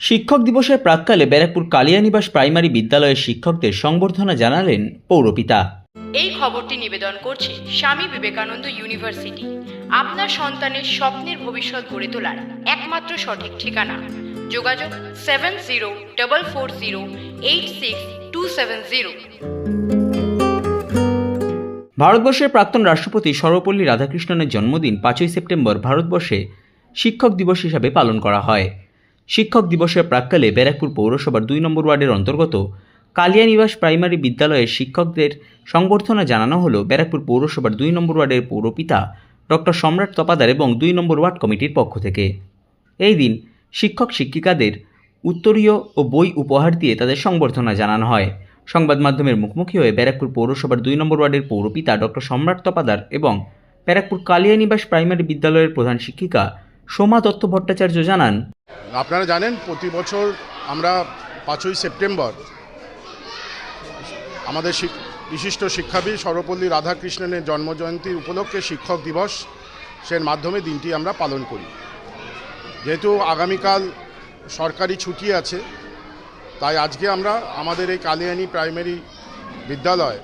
শিক্ষক দিবসের প্রাককালে ব্যারাকপুর কালিয়ানিবাস প্রাইমারি বিদ্যালয়ের শিক্ষকদের সংবর্ধনা জানালেন পৌরপিতা। এই খবরটি নিবেদন করছে স্বামী বিবেকানন্দ ইউনিভার্সিটি। আপনার সন্তানের স্বপ্নের ভবিষ্যৎ গড়ে তোলার একমাত্র সঠিক ঠিকানা। যোগাযোগ seven zero double four zero eight six two seven zero. ভারতবর্ষের প্রাক্তন রাষ্ট্রপতি সর্বপল্লী রাধাকৃষ্ণনের জন্মদিন পাঁচই সেপ্টেম্বর ভারতবর্ষে শিক্ষক দিবস হিসাবে পালন করা হয়। শিক্ষক দিবসের প্রাককালে ব্যারাকপুর পৌরসভার দুই নম্বর ওয়ার্ডের অন্তর্গত কালিয়ানিবাস প্রাইমারি বিদ্যালয়ের শিক্ষকদের সংবর্ধনা জানানো হলো ব্যারাকপুর পৌরসভার দুই নম্বর ওয়ার্ডের পৌরপিতা ডক্টর সম্রাট তপাদার এবং দুই নম্বর ওয়ার্ড কমিটির পক্ষ থেকে। এই দিন শিক্ষক শিক্ষিকাদের উত্তরীয় ও বই উপহার দিয়ে তাদের সংবর্ধনা জানানো হয়। সংবাদ মাধ্যমের মুখোমুখি হয়ে ব্যারাকপুর পৌরসভার দুই নম্বর ওয়ার্ডের পৌরপিতা ডক্টর সম্রাট তপাদার এবং ব্যারাকপুর কালিয়ানিবাস প্রাইমারি বিদ্যালয়ের প্রধান শিক্ষিকা সোমা দত্ত ভট্টাচার্য জানান, আপনারা জানেন প্রতি বছর আমরা পাঁচই সেপ্টেম্বর আমাদের বিশিষ্ট শিক্ষাবিদ সর্বপল্লী রাধাকৃষ্ণনের জন্মজয়ন্তী উপলক্ষে শিক্ষক দিবস সের মাধ্যমে দিনটি আমরা পালন করি। যেহেতু আগামীকাল সরকারি ছুটি আছে, তাই আজকে আমরা আমাদের এই কালিয়ানি প্রাইমারি বিদ্যালয়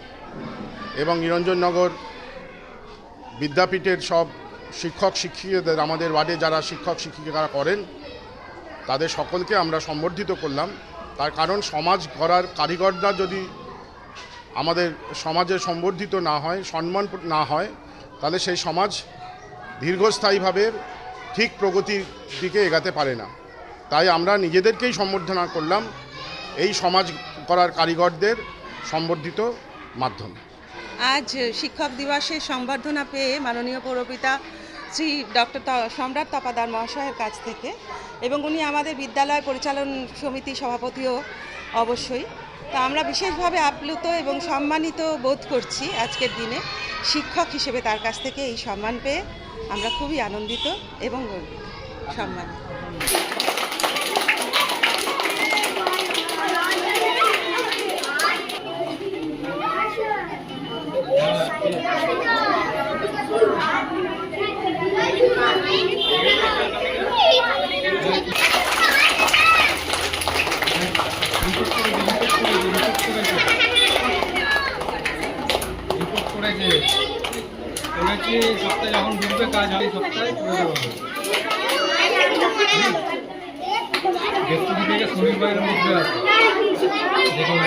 এবং নিরঞ্জননগর বিদ্যাপীঠের সব শিক্ষক শিক্ষিকাদের আমাদের ওয়ার্ডে যারা শিক্ষক শিক্ষিকারা করেন, তাদের সকলকে আমরা সম্বর্ধিত করলাম। তার কারণ সমাজ গড়ার কারিগররা যদি আমাদের সমাজে সম্বর্ধিত না হয়, সম্মান না হয়, তাহলে সেই সমাজ দীর্ঘস্থায়ীভাবে ঠিক প্রগতির দিকে এগাতে পারে না। তাই আমরা নিজেদেরকেই সম্বর্ধনা করলাম এই সমাজ করার কারিগরদের সম্বর্ধিত মাধ্যমে। আজ শিক্ষক দিবসের সংবর্ধনা পেয়ে মাননীয় পৌরপিতা শ্রী ডক্টর সম্রাট তপাদার মহাশয়ের কাছ থেকে এবং উনি আমাদের বিদ্যালয় পরিচালন সমিতি সভাপতিও অবশ্যই। তা আমরা বিশেষভাবে আপ্লুত এবং সম্মানিত বোধ করছি আজকের দিনে শিক্ষক হিসেবে তার কাছ থেকে এই সম্মান পেয়ে আমরা খুবই আনন্দিত এবং সম্মানিত। রিপোর্ট করেছে এই সপ্তাহে যখন ঢুকবে কাজ এই সপ্তাহে করে হবে। বৃহস্পতি থেকে মধ্যে আছে। দেখুন